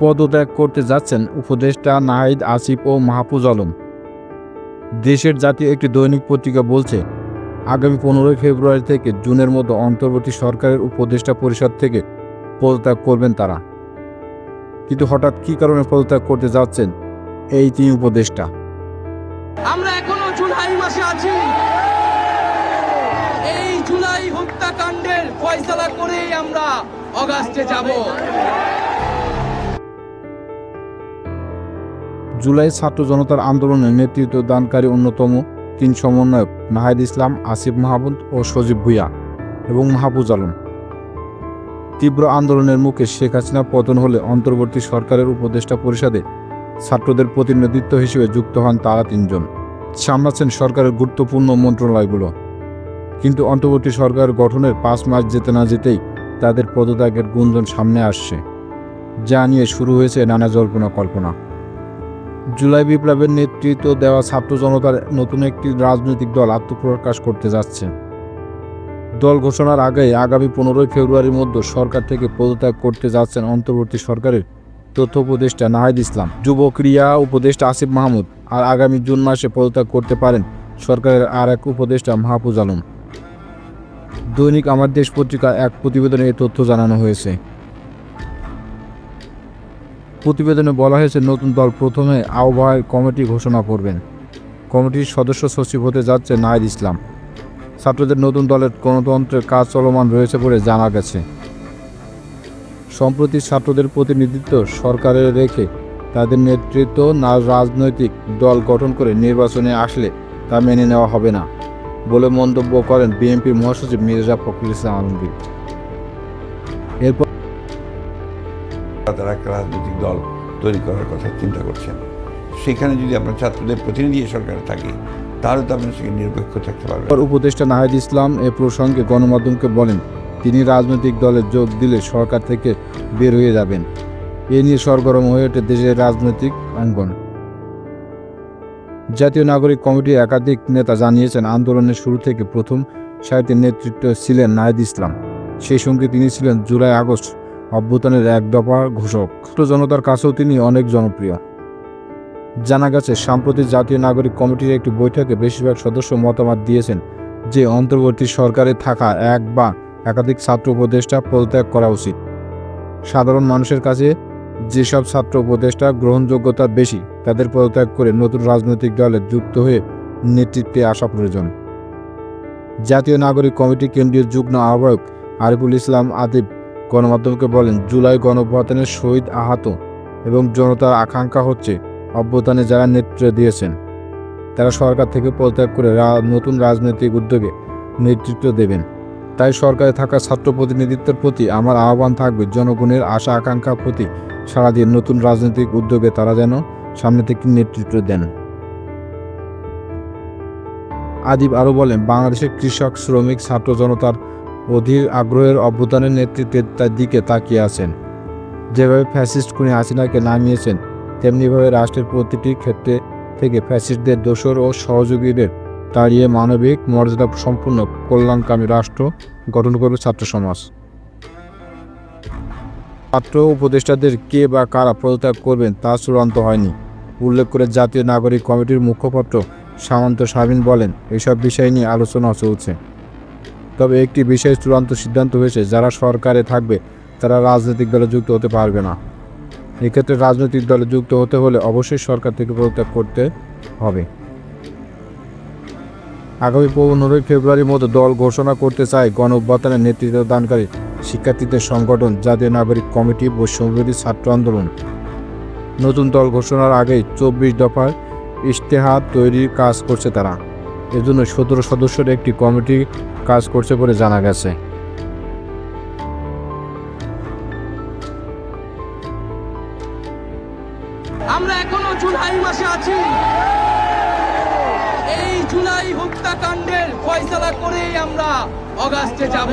পদত্যাগ করতে যাচ্ছেন উপদেষ্টা নাহিদ আসিফ ও মাহফুজ আলম। দেশের জাতীয় একটি দৈনিক পত্রিকা বলছে, আগামী পনেরোই ফেব্রুয়ারি থেকে জুনের মধ্যে অন্তর্বর্তী সরকারের উপদেষ্টা পরিষদ থেকে পদত্যাগ করবেন তারা। কিন্তু হঠাৎ কী কারণে পদত্যাগ করতে যাচ্ছেন এই তিন উপদেষ্টা? আমরা এখনও জুলাই মাসে আছি। এই জুলাই হত্যাকাণ্ডের ফয়সালা করেই আমরা অগাস্টে যাব। জুলাই ছাত্র জনতার আন্দোলনে নেতৃত্ব দানকারী অন্যতম তিন সমন্বয়ক নাহিদ ইসলাম, আসিফ মাহমুদ ও সজীব ভুইয়া এবং মাহফুজ আলম। তীব্র আন্দোলনের মুখে শেখ হাসিনা পতন হলে অন্তর্বর্তী সরকারের উপদেষ্টা পরিষদে ছাত্রদের প্রতিনিধিত্ব হিসেবে যুক্ত হন তারা তিনজন। সামলাচ্ছেন সরকারের গুরুত্বপূর্ণ মন্ত্রণালয়গুলো। কিন্তু অন্তর্বর্তী সরকার গঠনের পাঁচ মাস যেতে না যেতেই তাদের পদত্যাগের গুঞ্জন সামনে আসছে। যা নিয়ে শুরু হয়েছে নানা জল্পনা কল্পনা। জুলাই বিপ্লবের নেতৃত্ব দেওয়া ছাত্র জনতার নতুন একটি রাজনৈতিক দল আত্মপ্রকাশ করতে যাচ্ছে। দল ঘোষণার আগে আগামী পনেরোই ফেব্রুয়ারির মধ্যে সরকার থেকে পদত্যাগ করতে যাচ্ছেন অন্তর্বর্তী সরকারের তথ্য উপদেষ্টা নাহিদ ইসলাম। যুব ক্রিয়া উপদেষ্টা আসিফ মাহমুদ আর আগামী জুন মাসে পদত্যাগ করতে পারেন সরকারের আর এক উপদেষ্টা মাহফুজ আলম। দৈনিক আমার দেশ পত্রিকা এক প্রতিবেদনে এই তথ্য জানানো হয়েছে। প্রতিবেদনে বলা হয়েছে, নতুন দল প্রথমে আহ্বায়ক কমিটি ঘোষণা করবেন। কমিটির সদস্য সচিব হতে যাচ্ছে নাহিদ ইসলাম। ছাত্রদের নতুন দলের গণতন্ত্রের কাজ চলমান রয়েছে বলে জানা গেছে। সম্প্রতি ছাত্রদের প্রতিনিধিত্ব সরকারে রেখে তাদের নেতৃত্ব না রাজনৈতিক দল গঠন করে নির্বাচনে আসলে তা মেনে নেওয়া হবে না বলে মন্তব্য করেন বিএনপির মহাসচিব মির্জা ফখরুল ইসলাম আলমগীর। এরপর তারা একটা রাজনৈতিক দল তৈরি করার কথা চিন্তা করছেন। সেখানে যদি আপনার ছাত্রদের প্রতিনিধি সরকারে থাকে, তাহলে তো আপনি সেখানে নিরপেক্ষ থাকতে পারবেন উপদেষ্টা নাহিদ ইসলাম এ প্রসঙ্গে গণমাধ্যমকে বলেন, তিনি রাজনৈতিক দলে যোগ দিলে সরকার থেকে বের হয়ে যাবেন। এ নিয়ে সরগরম হয়ে ওঠে দেশের রাজনৈতিক অঙ্গন। জাতীয় নাগরিক কমিটির একাধিক নেতা জানিয়েছেন, আন্দোলনের শুরু থেকে প্রথম সাহিত্যের নেতৃত্ব ছিলেন নাহিদ ইসলাম। সেই সঙ্গে তিনি ছিলেন জুলাই আগস্ট অভ্যুত্থানের এক দফা ঘোষক। জনতার কাছেও তিনি অনেক জনপ্রিয়। জানা গেছে, সাম্প্রতিক জাতীয় নাগরিক কমিটির একটি বৈঠকে বেশিরভাগ সদস্য মতামত দিয়েছেন যে, অন্তর্বর্তী সরকারে থাকা এক বা একাধিক ছাত্র উপদেষ্টা পদত্যাগ করা উচিত। সাধারণ মানুষের কাছে যেসব ছাত্র উপদেষ্টা গ্রহণযোগ্যতা বেশি, তাদের পদত্যাগ করে নতুন রাজনৈতিক দলে যুক্ত হয়ে নেতৃত্বে আসা প্রয়োজন। জাতীয় নাগরিক কমিটি কেন্দ্রীয় যুগ্ম আহ্বায়ক আরিফুল ইসলাম আদিব গণমাধ্যমকে বলেন, জুলাই গণঅভ্যুত্থানের শহীদ আহত এবং জনতার আকাঙ্ক্ষা হচ্ছে অভ্যুত্থানে যারা নেতৃত্ব দিয়েছেন। তারা সরকার থেকে পদত্যাগ করে নতুন রাজনৈতিক উদ্যোগে নেতৃত্ব দেবেন। তাই সরকারে থাকা ছাত্র প্রতিনিধিত্বের প্রতি আমার আহ্বান থাকবে, জনগণের আশা আকাঙ্ক্ষার প্রতি সারা দিয়ে নতুন রাজনৈতিক উদ্যোগে তারা যেন সামনে থেকে নেতৃত্ব দেন। আদিব আরও বলেন, বাংলাদেশের কৃষক, শ্রমিক, ছাত্র জনতার অধীর আগ্রহের অভ্যুত্থানের নেতৃত্বের তার দিকে তাকিয়ে আছেন। যেভাবে ফ্যাসিস্ট খুনি হাসিনাকে নামিয়েছেন, তেমনিভাবে রাষ্ট্রের প্রতিটি ক্ষেত্রে থেকে ফ্যাসিস্টদের দোসর ও সহযোগীদের তাড়িয়ে মানবিক মর্যাদা সম্পূর্ণ কল্যাণকামী রাষ্ট্র গঠন করবে ছাত্র সমাজ। ছাত্র উপদেষ্টাদের কে বা কারা পদত্যাগ করবেন তা চূড়ান্ত হয়নি। উল্লেখ করে জাতীয় নাগরিক কমিটির মুখপাত্র সামন্ত শাবিন বলেন, এসব বিষয় নিয়ে আলোচনা চলছে। তবে একটি বিষয়ে চূড়ান্ত সিদ্ধান্ত হয়েছে, যারা সরকারে থাকবে, তারা রাজনৈতিক দলে যুক্ত হতে পারবে না। এক্ষেত্রে রাজনৈতিক দলে যুক্ত হতে হলে অবশ্যই সরকার থেকে পদত্যাগ করতে হবে। আগামী পনেরোই ফেব্রুয়ারির মধ্যে দল ঘোষণা করতে চায় গণ অভ্যুত্থানের নেতৃত্ব দানকারী শিক্ষার্থীদের সংগঠন জাতীয় নাগরিক কমিটি বৈষম্যবিরোধী ছাত্র আন্দোলন। নতুন দল ঘোষণার আগেই চব্বিশ দফার ইশতেহার তৈরির কাজ করছে তারা। এজন্য সতেরো সদস্যের একটি কমিটি কাজ করছে বলে জানা গেছে। আমরা এখনও জুলাই মাসে আছি। এই জুলাই হত্যাকাণ্ডের ফয়সলা করেই আমরা অগাস্টে যাব।